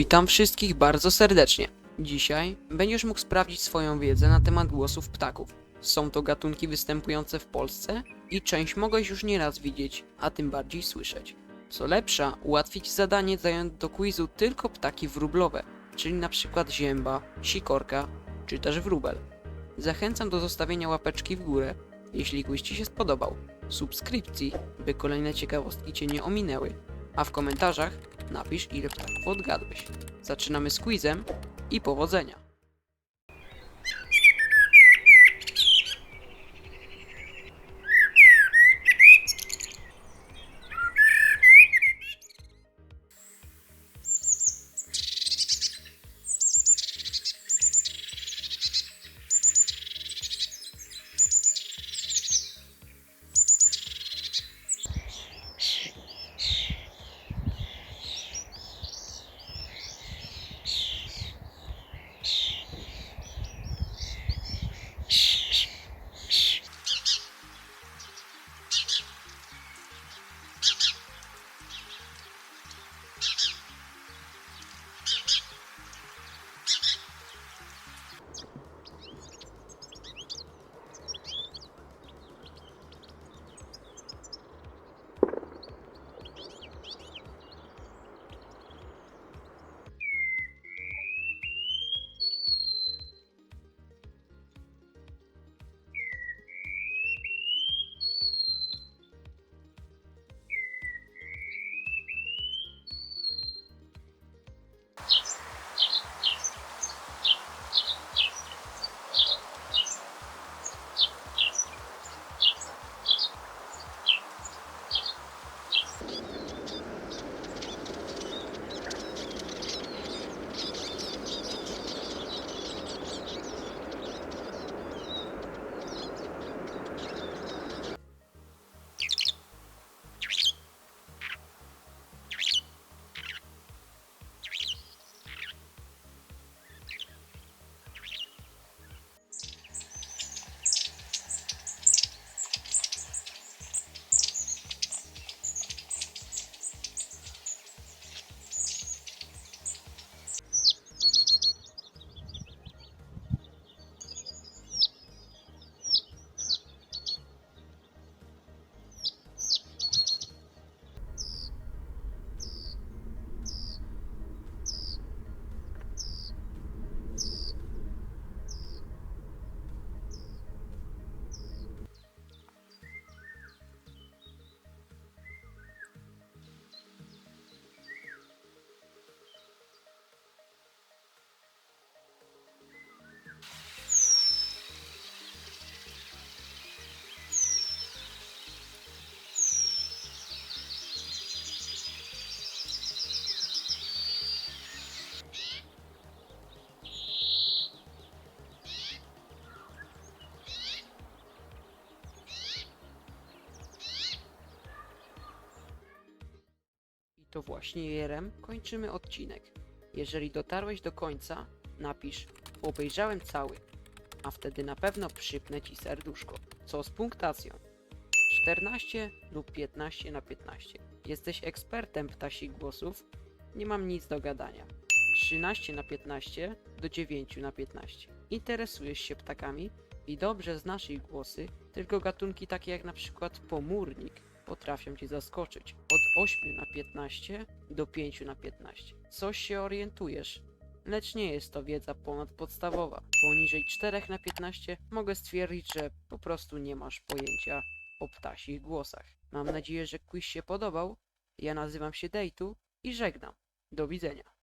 Witam wszystkich bardzo serdecznie. Dzisiaj będziesz mógł sprawdzić swoją wiedzę na temat głosów ptaków. Są to gatunki występujące w Polsce i część mogłeś już nieraz widzieć, a tym bardziej słyszeć. Co lepsza, ułatwić zadanie zająć do quizu tylko ptaki wróblowe, czyli przykład zięba, sikorka czy też wróbel. Zachęcam do zostawienia łapeczki w górę, jeśli quiz Ci się spodobał, subskrypcji, by kolejne ciekawostki Cię nie ominęły, a w komentarzach napisz ile ptaków odgadłeś. Zaczynamy z quizem i powodzenia. To właśnie Jerem kończymy odcinek. Jeżeli dotarłeś do końca, napisz obejrzałem cały, a wtedy na pewno przypnę ci serduszko. Co z punktacją? 14 lub 15 na 15. Jesteś ekspertem ptasich głosów? Nie mam nic do gadania. 13 na 15 do 9 na 15. Interesujesz się ptakami i dobrze znasz ich głosy, tylko gatunki takie jak na przykład pomórnik potrafią cię zaskoczyć. Od 8 na 15 do 5 na 15. Coś się orientujesz, lecz nie jest to wiedza ponadpodstawowa. Poniżej 4 na 15 mogę stwierdzić, że po prostu nie masz pojęcia o ptasich głosach. Mam nadzieję, że quiz się podobał. Ja nazywam się Dejtu i żegnam. Do widzenia.